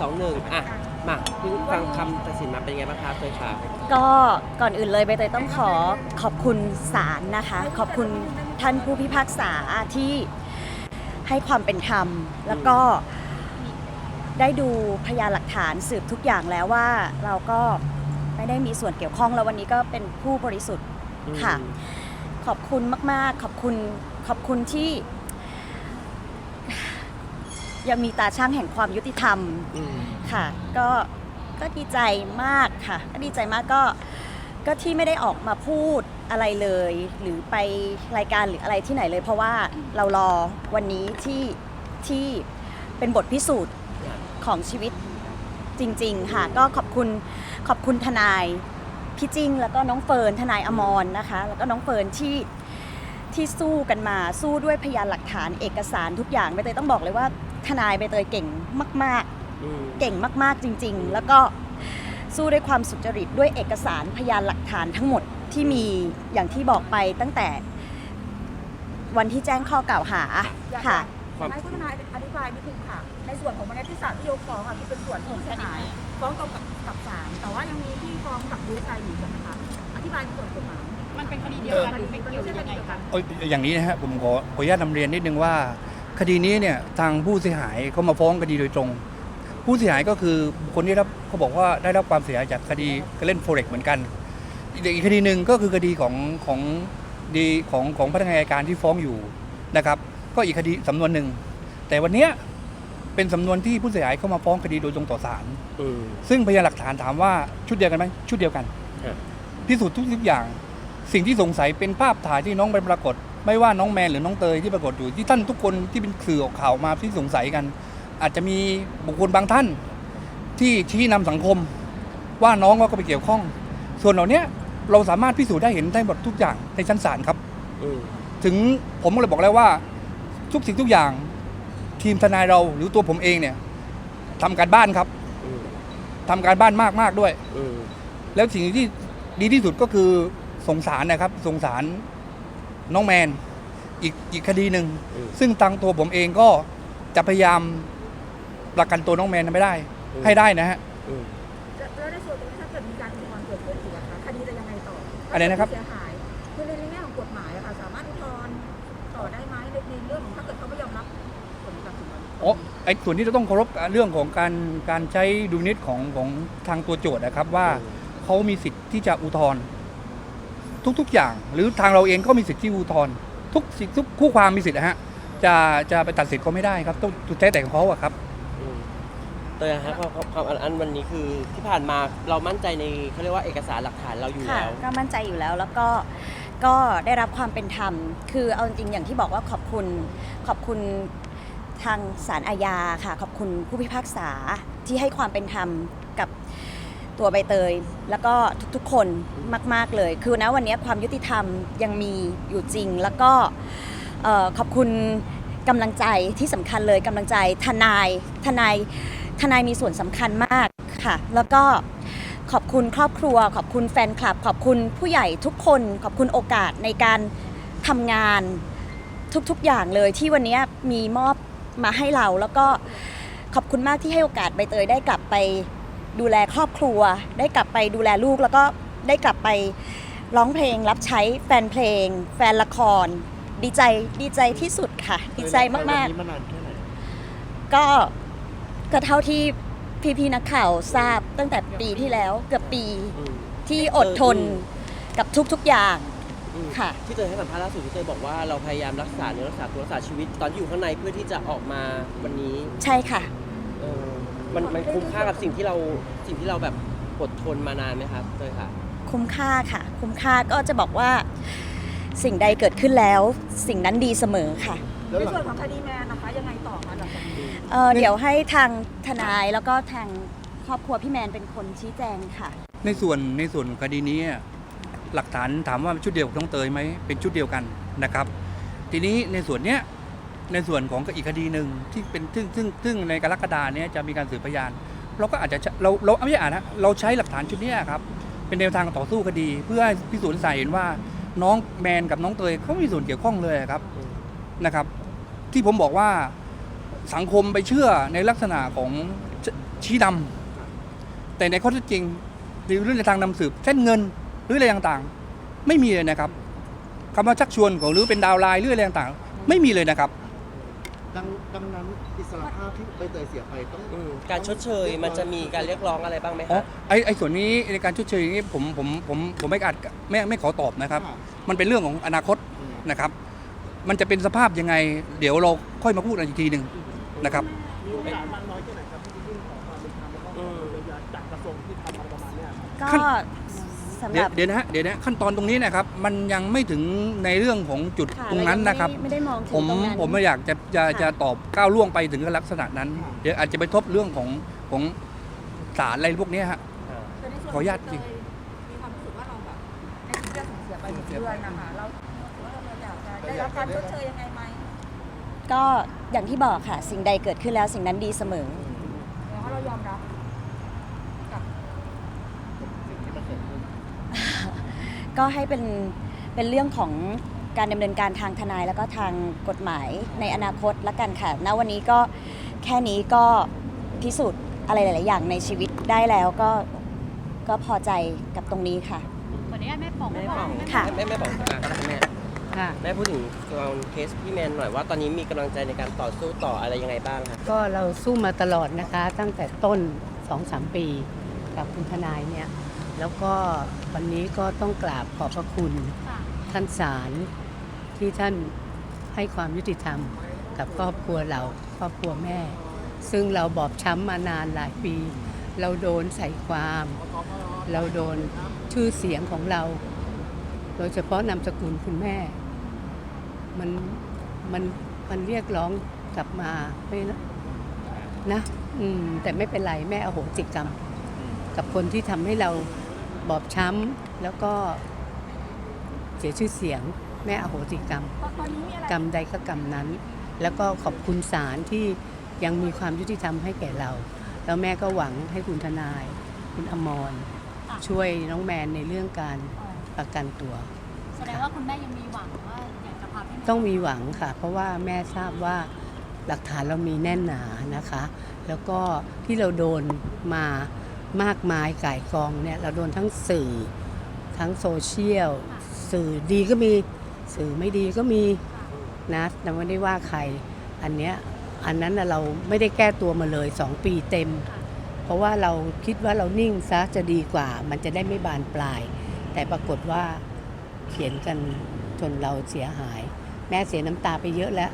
สองหนึ่งอะ มาเพิ่งฟังคำตัดสินมาเป็นไงบ้างคะเตยคะก็ก่อนอื่นเลยใบเตยต้องขอขอบคุณศาลนะคะ ขอบคุณท่านผู้พิพากษาที่ให้ความเป็นธรรม แล้วก็ได้ดูพยานหลักฐานสืบทุกอย่างแล้วว่าเราก็ไม่ได้มีส่วนเกี่ยวข้องแล้ววันนี้ก็เป็นผู้บริสุทธิ์ค่ะ ขอบคุณมาก ๆ ขอบคุณขอบคุณที่ ยังมีตาช่างแห่งความยุติธรรมอืมค่ะ ก็ก็ดีใจมากค่ะก็ดีใจมากก็ก็ที่ไม่ได้ออกมาพูดอะไรเลย หรือไปรายการหรืออะไรที่ไหนเลย เพราะว่าเรารอวันนี้ที่ที่เป็นบทพิสูจน์ของชีวิตจริง ๆ ค่ะ ก็ขอบคุณขอบคุณทนายพี่จิ้งแล้วก็น้องเฟิร์นทนายอมรนะคะ แล้วก็น้องเฟิร์นที่ที่สู้กันมาสู้ด้วยพยานหลักฐานเอกสารทุกอย่างใบเตยต้องบอกเลยว่า ทนายใบเตยเก่งมากๆอืมเก่งมากๆจริง ๆ แล้วก็สู้ด้วยความสุจริตด้วยเอกสารพยานหลักฐานทั้งหมดที่มีอย่างที่บอกไปตั้งแต่วันที่แจ้งข้อกล่าวหาค่ะ ความให้คุณทนายอธิบายนิดนึงค่ะ ในส่วนของบรรณาธิศาสตร์ที่ยกฟ้องอะที่เป็นส่วนของเสียหายฟ้องกับกับศาลแต่ว่ายังมีที่ฟ้องกับดีไซน์อยู่ใช่ไหมคะอธิบายในส่วนกฎหมายมันเป็นคดีเดียวกันหรือไม่เกี่ยวยังไงคะเอ้ยอย่างนี้นะฮะผมขอขออนุญาตนำเรียนนิดนึงว่า คดีนี้เนี่ยทางผู้เสียหายเขามาฟ้องคดีโดยตรง ผู้เสียหายก็คือคนที่รับเขาบอกว่าได้รับความเสียหายจากคดีการเล่นโฟเร็กเหมือนกันอีกอีกคดีหนึ่งก็คือคดีของของดีของของพนักงานอัยการที่ฟ้องอยู่นะครับ ก็อีกคดีสำนวนหนึ่งแต่วันเนี้ยเป็นสำนวนที่ผู้เสียหายเข้ามาฟ้องคดีโดยตรงต่อศาลอืมซึ่งพยานหลักฐานถามว่าชุดเดียวกันไหมชุดเดียวกันครับ พิสูจน์ทุกทุกอย่าง สิ่งที่สงสัยเป็นภาพถ่ายที่น้องไปปรากฏ ไม่ว่าน้องแมนหรือน้องเตยที่ปรากฏอยู่ที่ท่านทุกคนที่เป็นสื่อออกข่าวมาที่สงสัยกัน อาจจะมีบุคคลบางท่าน ที่ชี้นำสังคม ว่าน้องว่าก็ไปเกี่ยวข้อง ส่วนเหล่าเนี้ยเราสามารถพิสูจน์ได้เห็นได้หมดทุกอย่างในชั้นศาลครับถึงผมก็เลยบอกแล้วว่า ทุกสิ่งทุกอย่าง ทีมทนายเราหรือตัวผมเองเนี่ยทำการบ้านครับทำการบ้านมากมากด้วยแล้วสิ่งที่ดีที่สุดก็คือสงสารนะครับ สงสาร น้องแมน อีกอีกคดีหนึ่ง อืม ซึ่งทางตัวผมเองก็จะพยายามประกันตัวน้องแมนไม่ได้อืมให้ได้นะฮะ อืม แล้วในส่วนตรงนี้ถ้าเกิดมีการอุทธรณ์เกิดขึ้นอีกอะคะคดีจะยังไงต่ออะไรนะครับ เสียหายคือในแง่ของกฎหมายอะค่ะสามารถอุทธรณ์ต่อได้ไหมในในเรื่องของถ้าเกิดเขาไม่ยอมรับผลตัดสินนั้นอ๋อไอ้ส่วนที่จะต้องเคารพเรื่องของการการใช้ดุลพินิจของของทางตัวโจทย์นะครับว่าเขามีสิทธิ์ที่จะอุทธรณ์ ทุก ๆ อย่าง หรือทางเราเองก็มีสิทธิ์ที่อุทธรณ์ทุกสิทธิ์ทุกคู่ความมีสิทธิ์นะฮะจะจะไปตัดสิทธิ์เขาไม่ได้ครับต้องสุดแท้แต่ของเขาอะครับ อืมเตยฮะความความความอันอันวันนี้คือที่ผ่านมาเรามั่นใจในเขาเรียกว่าเอกสารหลักฐานเราอยู่ค่ะแล้วก็มั่นใจอยู่แล้วแล้วก็ก็ได้รับความเป็นธรรม คือเอาจริงๆอย่างที่บอกว่าขอบคุณขอบคุณทางศาลอาญาค่ะ ขอบคุณผู้พิพากษาที่ให้ความเป็นธรรมกับ ตัวใบเตย แล้วก็ทุกๆคนมาก ๆเลย คือนะวันนี้ความยุติธรรมยังมีอยู่จริง แล้วก็ขอบคุณกำลังใจที่สำคัญเลยกำลังใจทนายทนายทนายมีส่วนสำคัญมากค่ะ แล้วก็ขอบคุณครอบครัว ขอบคุณแฟนคลับ ขอบคุณผู้ใหญ่ทุกคน ขอบคุณโอกาสในการทำงานทุกๆอย่างเลยที่วันนี้มีมอบมาให้เรา แล้วก็ขอบคุณมากที่ให้โอกาสใบเตยได้กลับไป ดูแลครอบครัว ได้กลับไปดูแลลูกแล้วก็ได้กลับไปร้องเพลงรับใช้แฟนเพลง แฟนละคร ดีใจดีใจที่สุดค่ะ ดีใจมากๆก็ก็เท่าที่พี่ๆนักข่าวทราบตั้งแต่ปีที่แล้วเกือบปีอืมที่อดทนกับทุกๆอย่าง อืมค่ะ ที่เตยให้สัมภาษณ์ล่าสุดที่เตยบอกว่าเราพยายามรักษาเนื้อรักษาตัวรักษาชีวิตตอนที่อยู่ข้างในเพื่อที่จะออกมาวันนี้ ใช่ค่ะเออ มันมันคุ้มค่ากับสิ่งที่เราสิ่งที่เราแบบอดทนมานานไหมครับเตยค่ะ คุ้มค่าค่ะ คุ้มค่าก็จะบอกว่า สิ่งใดเกิดขึ้นแล้ว สิ่งนั้นดีเสมอค่ะในส่วนของคดีแมนนะคะ ยังไงต่อคะหลังจากนี้เอ่อเดี๋ยวให้ทางทนายแล้วก็ทางครอบครัวพี่แมนเป็นคนชี้แจงค่ะ ในส่วนในส่วนคดีนี้อะหลักฐานถามว่าชุดเดียวกับน้องเตยไหมเป็นชุดเดียวกันนะครับ ทีนี้ในส่วนเนี้ย ในส่วนของอีกคดีหนึ่งที่เป็นซึ่งซึ่งซึ่งในกรกฎาเนี้ยจะมีการสืบพยาน เราก็อาจจะเราเราไม่ใช่อาจนะเราใช้หลักฐานชุดนี้ครับ เป็นแนวทางต่อสู้คดี เพื่อพิสูจน์ให้ศาลเห็นว่าน้องแมนกับน้องเตยเขาไม่มีส่วนเกี่ยวข้องเลยครับนะครับ ที่ผมบอกว่าสังคมไปเชื่อในลักษณะของชี้นำแต่ในข้อเท็จจริงหรือเรื่องในทางนำสืบเช่นเงินหรืออะไรต่างๆ ไม่มีเลยนะครับคำว่าชักชวนของหรือเป็นดาวไลน์หรืออะไรต่างๆ ไม่มีเลยนะครับ ดังดังนั้นอิสรภาพที่ใบเตยเสียไปต้องอืมการชดเชยมันจะมีการเรียกร้องอะไรบ้างไหมอ๋อคะ ไอไอส่วนนี้ในการชดเชยนี้ผมผมผมผมไม่อาจไม่ไม่ขอตอบนะครับค่ะมันเป็นเรื่องของอนาคตนะครับ มันจะเป็นสภาพยังไง เดี๋ยวเราค่อยมาพูดกันอีกทีหนึ่งนะครับ มีโอกาสมากน้อยแค่ไหนครับที่จะยื่นขอความเป็นธรรมแล้วก็อืม เยียวยาจากกระทรวงที่ทำอะไรประมาณเนี้ยก็ขั้น สำหเดี๋ยรัวบเดี๋ยวนะฮะเดี๋ยวนะขั้นตอนตรงนี้นะครับ มันยังไม่ถึงในเรื่องของจุดค่ะตรงนั้นเายังนะครับไม่ไม่ได้มองถึผมงตรงนั้น ผมไม่อยากจะจะค่ะ จะตอบก้าวล่วงไปถึงลักษณะนั้น เดี๋ยวอาจจะไปทบเรื่องของของศาลอะไรพวกเนี้ยฮะ แต่ในส่วนขออนุญาตจริง มีความรู้สึกว่าเราแบบในที่เราสูญเสียไปหนึ่งเดือนนะคะเราเราอยากจะได้รับการชดเชยยังไงไหมก็อย่างที่บอกค่ะ สิ่งใดเกิดขึ้นแล้วสิ่งนั้นดีเสมอ แล้วเรายอมรับกับ สิ่งที่มันเกิดขึ้น ก็ให้เป็นเป็นเรื่องของการดำเนินการทางทนายแล้วก็ทางกฎหมายในอนาคตละกันค่ะณวันนี้ก็แค่นี้ก็พิสูจน์อะไรหลาย ๆ อย่างในชีวิตได้แล้วก็ก็พอใจกับตรงนี้ค่ะ ขออนุญาตแม่ปองแม่แม่บปออกงค่ะ แม่แม่บอกอะก็ได้แม่ค่ะแม่พูดถึงเคสพี่แมนหน่อยว่าตอนนี้มีกำลังใจในการต่อสู้ต่ออะไรยังไงบ้างคะก็เราสู้มาตลอดนะคะ ตั้งแต่ต้น2อสปีกับคุณทนายเนี่ย แล้วก็วันนี้ก็ต้องกราบขอบพระคุณ ท่านศาลที่ท่านให้ความยุติธรรมกับครอบครัวเราครอบครัวแม่ ซึ่งเราบอบช้ำมานานหลายปี เราโดนใส่ความ เราโดนชื่อเสียงของเรา โดยเฉพาะนามสกุลคุณแม่มันมันมันเรียกร้องกลับมาไม่นะนะอืม แต่ไม่เป็นไรแม่อโหสิกรรม กับคนที่ทำให้เรา บอบช้ำแล้วก็เสียชื่อเสียงแม่อโหสิกรรม ตอนนี้มีอะไรกรรมใดก็กรรมนั้น แล้วก็ขอบคุณศาลที่ยังมีความยุติธรรมให้แก่เรา แล้วแม่ก็หวังให้คุณทนาย คุณอมร ช่วยน้องแมนในเรื่องการประกันตัว แสดงว่าคุณแม่ยังมีหวังว่าอยากจะพาพี่แมนต้องมีหวังค่ะ เพราะว่าแม่ทราบว่าหลักฐานเรามีแน่นหนานะคะ แล้วก็ที่เราโดนมา มากมายก่ายกองเนี่ยเราโดนทั้งสื่อทั้งโซเชียลสื่อดีก็มีสื่อไม่ดีก็มีนะแต่ไม่ได้ว่าใคร อันเนี้ยอันนั้นน่ะเราไม่ได้แก้ตัวมาเลย 2 ปีเต็ม เพราะว่าเราคิดว่าเรานิ่งซะจะดีกว่า มันจะได้ไม่บานปลาย แต่ปรากฏว่าเขียนกันจนเราเสียหาย แม่เสียน้ำตาไปเยอะแล้ว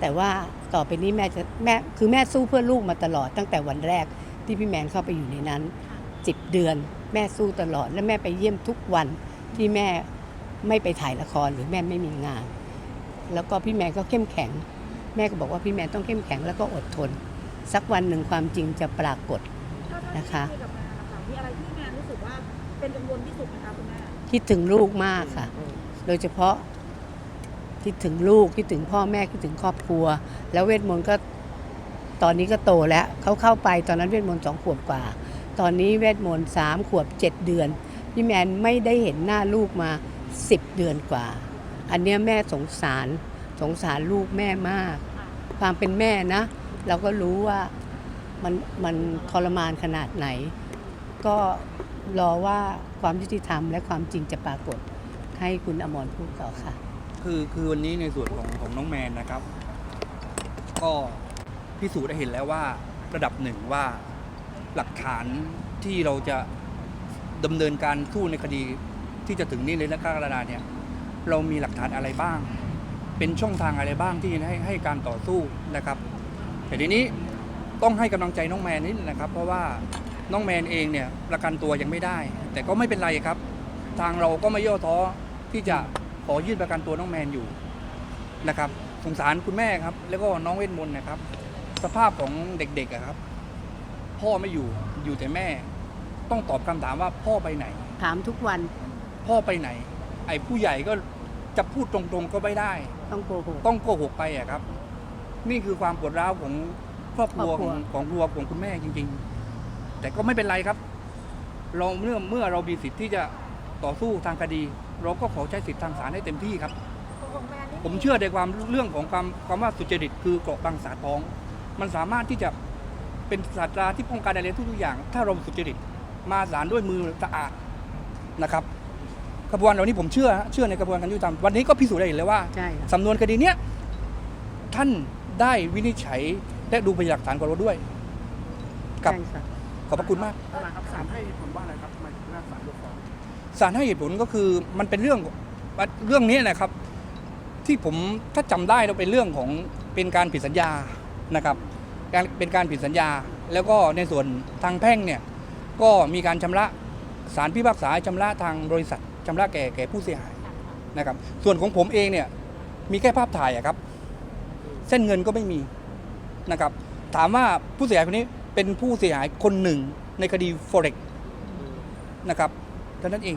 แต่ว่าต่อไปนี้แม่จะแม่คือแม่สู้เพื่อลูกมาตลอดตั้งแต่วันแรก ที่พี่แมนเข้าไปอยู่ในนั้น 10 เดือน แม่สู้ตลอด และแม่ไปเยี่ยมทุกวันที่แม่ไม่ไปถ่ายละครหรือแม่ไม่มีงาน แล้วก็พี่แมนก็เข้มแข็ง แม่ก็บอกว่าพี่แมนต้องเข้มแข็งแล้วก็อดทน สักวันหนึ่งความจริงจะปรากฏนะคะคุยกับแม่นะคะมีอะไรที่แม่รู้สึกว่าเป็นกังวลที่สุดไหมคะคุณแม่คิดถึงลูกมากค่ะ โดยเฉพาะคิดถึงลูกคิดถึงพ่อแม่คิดถึงครอบครัว แล้วเวทมนต์ก็ ตอนนี้ก็โตแล้วเขาเข้าไปตอนนั้นเวทมนต์สองขวบกว่า ตอนนี้เวทมนต์สามขวบเจ็ดเดือน พี่แมนไม่ได้เห็นหน้าลูกมาสิบเดือนกว่า อันเนี้ยแม่สงสารสงสารลูกแม่มาก ความเป็นแม่นะ เราก็รู้ว่ามันมันทรมานขนาดไหน ก็รอว่าความยุติธรรมและความจริงจะปรากฏให้คุณอมรพูดต่อค่ะ คือคือวันนี้ในส่วนของของน้องแมนนะครับ ก็ พิสูจน์ได้เห็นแล้วว่าระดับหนึ่งว่าหลักฐานที่เราจะดำเนินการสู้ในคดีที่จะถึงนี่เลยและกากระดาเนี่ยเรามีหลักฐานอะไรบ้าง เป็นช่องทางอะไรบ้างที่ให้ให้การต่อสู้นะครับ แต่ทีนี้ต้องให้กำลังใจน้องแมนนิดนึงนะครับ เพราะว่าน้องแมนเองเนี่ยประกันตัวยังไม่ได้ แต่ก็ไม่เป็นไรครับ ทางเราก็ไม่ย่อท้อที่จะขอยื่นประกันตัวน้องแมนอยู่นะครับสงสารคุณแม่ครับ แล้วก็น้องเวทมนต์นะครับ สภาพของเด็กๆอะครับ พ่อไม่อยู่อยู่แต่แม่ ต้องตอบคำถามว่าพ่อไปไหน ถามทุกวันพ่อไปไหน ไอ้ผู้ใหญ่ก็จะพูดตรงๆก็ไม่ได้ ต้องโกหก ต้องโกหกไปอะครับ นี่คือความปวดร้าวของครอบครัวครอบครัขอวงของครัวของคุณแม่จริง ๆ แต่ก็ไม่เป็นไรครับ เราเมื่อเมื่อเรามีสิทธิ์ที่จะต่อสู้ทางคดี เราก็ขอใช้สิทธิทางศาลให้เต็มที่ครับของแม่นี่ผมเชื่อในความเรื่องของความความว่าสุจริตคือเกราะบางสาท้อง มันสามารถที่จะเป็นศาสตราที่ป้องกันอะไรทุกๆอย่าง ถ้าเราสุจริตมาศาลด้วยมือสะอาดนะครับ กระบวนเหล่านี้ผมเชื่อฮะเชื่อในกระบวนการยุติธรรมวันนี้ก็พิสูจน์ได้เห็นเลยว่าใช่ค่ะ สำนวนคดีเนี้ยท่านได้วินิจฉัยและดูพยานหลักฐานของเราด้วยกับ ใช่ค่ะ ขอบพระคุณมากทนายครับศาลให้เหตุผลว่าอะไรครับทำไมถึงหน้าศาลยกฟ้องศาลให้เหตุผลก็คือมันเป็นเรื่องเรื่องนี้นะครับ ที่ผมถ้าจำได้เราเป็นเรื่องของเป็นการผิดสัญญา นะครับการเป็นการผิดสัญญา แล้วก็ในส่วนทางแพ่งเนี่ยก็มีการชำระศาลพิพากษาให้ชำระทางบริษัทชำระแก่แก่ผู้เสียหายนะครับส่วนของผมเองเนี่ยมีแค่ภาพถ่ายอะครับ เส้นเงินก็ไม่มีนะครับถามว่าผู้เสียหายคนนี้เป็นผู้เสียหายคนหนึ่งในคดี forex นะครับเท่านั้นเอง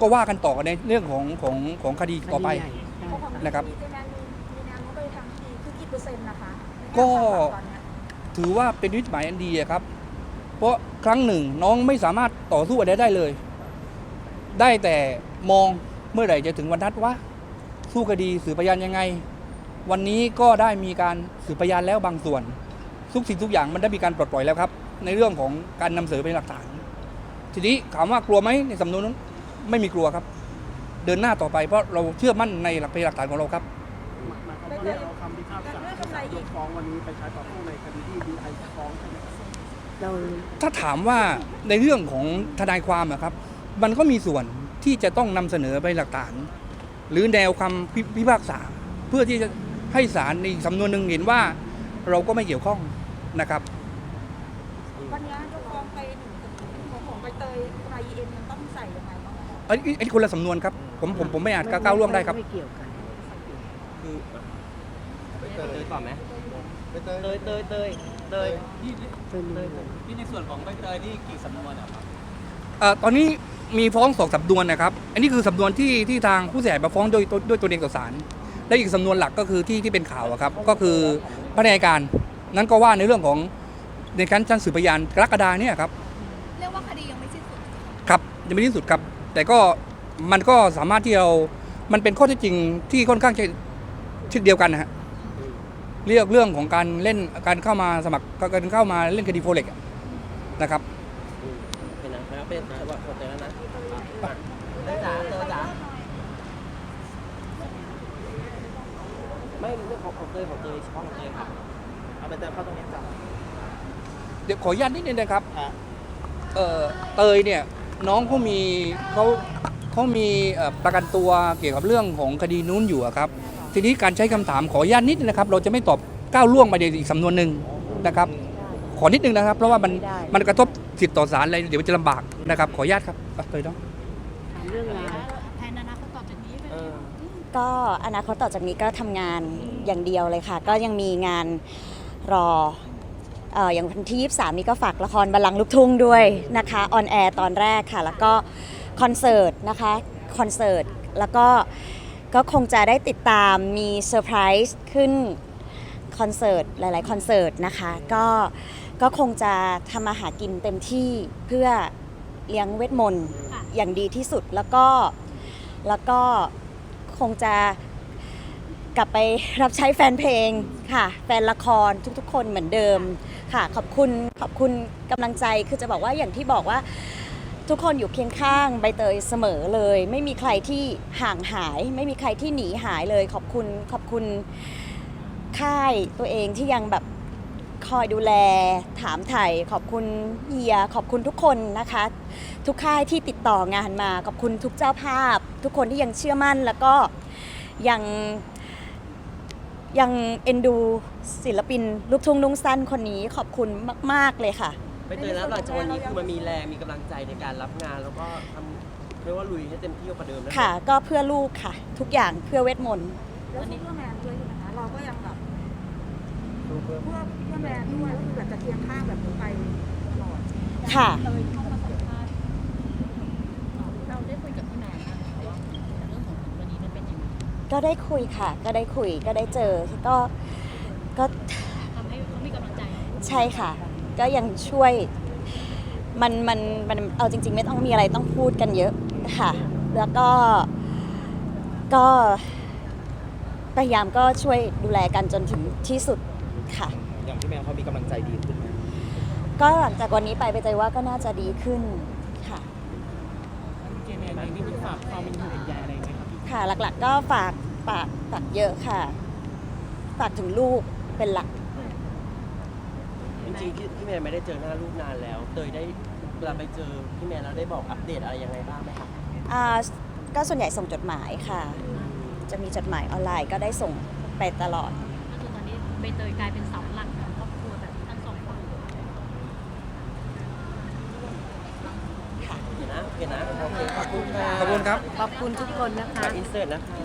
ก็ว่ากันต่อในเรื่องของของของคดีต่อไปคดีใหญ่ใช่เพราะของนะครับ ปอร์เซ็นต์นะคะก็ ตอนเนี้ยถือว่าเป็นวิถีหมายอันดีอะครับ เพราะครั้งหนึ่งน้องไม่สามารถต่อสู้อะไรได้เลย ได้แต่มองเมื่อไหร่จะถึงวันนัดว่าสู้คดีสืบพยานยังไง วันนี้ก็ได้มีการสืบพยานแล้วบางส่วน ทุกสิ่งทุกอย่างมันได้มีการปลดปล่อยแล้วครับ ในเรื่องของการนำเสนอเป็นหลักฐาน ทีนี้ถามว่ากลัวไหมในสำนวนนั้นไม่มีกลัวครับ เดินหน้าต่อไปเพราะเราเชื่อมั่นในหลักพยานหลักฐานของเราครับ หมายความว่าเอาคำพิพากษา ที่ศาลยกฟ้องวันนี้ไปใช้ต่อสู้ในคดีที่ดีไอฟ้องใช่ไหมครับเราถ้าถามว่าในเรื่องของทนายความอะครับ มันก็มีส่วนที่จะต้องนำเสนอไปหลักฐาน หรือแนวคำพิพิพากษา เพื่อที่จะให้ศาลในสำนวนหนึ่งเห็นว่าเราก็ไม่เกี่ยวข้องนะครับ วันนี้ยกฟ้องไปหนึ่งของของใบเตยทนายเอ็มมันต้องใส่ยังไงบ้างคะอันนี้อันนี้คนละสำนวนครับ ผมผมผมไม่อาจก้าวล่วงได้ครับ ไม่เกี่ยวกัน คือไป เตเตยยก่อนไหมไปเตยเตยเตยเตยเตยเป็นเตยเตยที่ในส่วนของใบเตยนี่กี่สำนวนอะครับเอ่อตอนนี้มีฟ้องสองสำนวนนะครับ อันนี้คือสำนวนที่ที่ทางผู้เสียหายมาฟ้องโดยด้วยตัวเองต่อศาลและอีกสำนวนหลักก็คือที่ที่เป็นข่าวอะครับ ก็คือพนักงานการนั้นก็ว่าในเรื่องของในการชั้นสืบพยานกรกฎาเนี่ยครับเรียกว่าคดียังไม่สิ้นสุดครับยังไม่ที่สุดครับ แต่ก็มันก็สามารถที่เรา มันเป็นข้อเท็จจริงที่ค่อนข้างจะทิศเดียวกันนะฮะ เรียกเรื่องของการเล่นการเข้ามาสมัครการเข้ามาเล่นคดีโฟเล็กนะครับเป็นนะเป็นเป็นจังหวะของเตยแล้วนะเตยจ๋าเตยจ๋าไม่เรื่องของของเตยของเตยเฉพาะของเตยครับเอาไปเตยเข้าตรงนี้จ้ะเดี๋ยวขออนุญาตนิดนึงนะครับฮะเอ่อเตยเนี่ยน้องเขามีเขาเขามีเอ่อประกันตัวเกี่ยวกับเรื่องของคดีนู้นอยู่อะครับ ทีนี้การใช้คำถามขออนุญาตนิดนึงนะครับ เราจะไม่ตอบก้าวล่วงไปในอีกสำนวนหนึ่งนะครับ ขอนิดนึงนะครับ เพราะว่ามันไม่ได้มันกระทบสิทธิต่อศาลอะไรเดี๋ยวมันจะลำบากนะครับ ขออนุญาตครับอะเตยเนาะเรื่องงานแทนอนาคตต่อจากนี้เป็นเออก็อนาคตต่อจากนี้ก็ทำงานอย่างเดียวเลยค่ะ ก็ยังมีงานรอเอ่ออย่างวันที่ 23 นี้ก็ฝากละครบัลลังก์ลูกทุ่งด้วยนะคะออนแอร์ตอนแรกค่ะ แล้วก็คอนเสิร์ตนะคะคอนเสิร์ตแล้วก็ ก็คงจะได้ติดตามมีเซอร์ไพรส์ขึ้นคอนเสิร์ตหลาย ๆ คอนเสิร์ตนะคะ ก็ก็คงจะทำมาหากินเต็มที่เพื่อเลี้ยงเวทมนต์อย่างดีที่สุดแล้วก็แล้วก็คงจะกลับไปรับใช้แฟนเพลงค่ะ แฟนละครทุกๆ คนเหมือนเดิมค่ะ ขอบคุณขอบคุณกำลังใจคือจะบอกว่าอย่างที่บอกว่า ทุกคนอยู่เคียงข้างใบเตยเสมอเลย ไม่มีใครที่ห่างหาย ไม่มีใครที่หนีหายเลย ขอบคุณขอบคุณค่ายตัวเองที่ยังแบบคอยดูแลถามไถ่ขอบคุณเฮียขอบคุณทุกคนนะคะ ทุกค่ายที่ติดต่องานมา ขอบคุณทุกเจ้าภาพ ทุกคนที่ยังเชื่อมั่นแล้วก็ยังยังเอ็นดูศิลปินลูกทุ่งนุ่งสั้นคนนี้ขอบคุณมาก ๆ เลยค่ะ ไม่เตยแล้วหลังจากวันนี้คือมันมีแรงมีกำลังใจในการรับงาน แล้วก็ทำเรียกว่าลุยให้เต็มที่กว่าเดิมนะค่ะ ก็เพื่อลูกค่ะ ทุกอย่างเพื่อเวทมนต์แล้วซูเปอร์แมนด้วยใช่ไหมคะเราก็ยังแบบเพื่อเพื่อแมนด้วยก็คือแบบจะเคียงข้างแบบนี้ไปตลอดค่ะเลยเข้ามาสัมภาษณ์เราได้คุยกับพี่แมนนะคะว่าเรื่องของวันนี้มันเป็นยังไงก็ได้คุยค่ะ ก็ได้คุยก็ได้เจอก็ก็ทำให้เขามีกำลังใจ ใช่ค่ะ ก็ยังช่วยมันมันมันเอาจริง ๆ ไม่ต้องมีอะไรต้องพูดกันเยอะค่ะ แล้วก็ก็พยายามก็ช่วยดูแลกันจนถึงที่สุดค่ะ อย่างพี่แมนเขามีกำลังใจดีขึ้นไหมก็หลังจากวันนี้ไปไปใจว่าก็น่าจะดีขึ้นค่ะ เจแมนนี่มีฝากความเป็นห่วงเป็นใยอะไรไหมครับค่ะหลักๆก็ฝากฝากฝากเยอะค่ะ ฝากถึงลูกเป็นหลัก จริงๆพี่พี่แมนไม่ได้เจอหน้าลูกนานแล้ว เตยได้เวลาไปเจอพี่แมนแล้วได้บอกอัปเดตอะไรยังไงบ้างไหมคะอ่าก็ส่วนใหญ่ส่งจดหมายค่ะ จะมีจดหมายออนไลน์ก็ได้ส่งไปตลอด ก็คือตอนนี้ใบเตยกลายเป็นเสาหลักของครอบครัวแบบทั้งสองฝั่งโอเคนะโอเคนะโอเคขอบคุณค่ะขอบคุณครับ ขอบคุณทุกคนนะคะ อินเสิร์ตนะคะ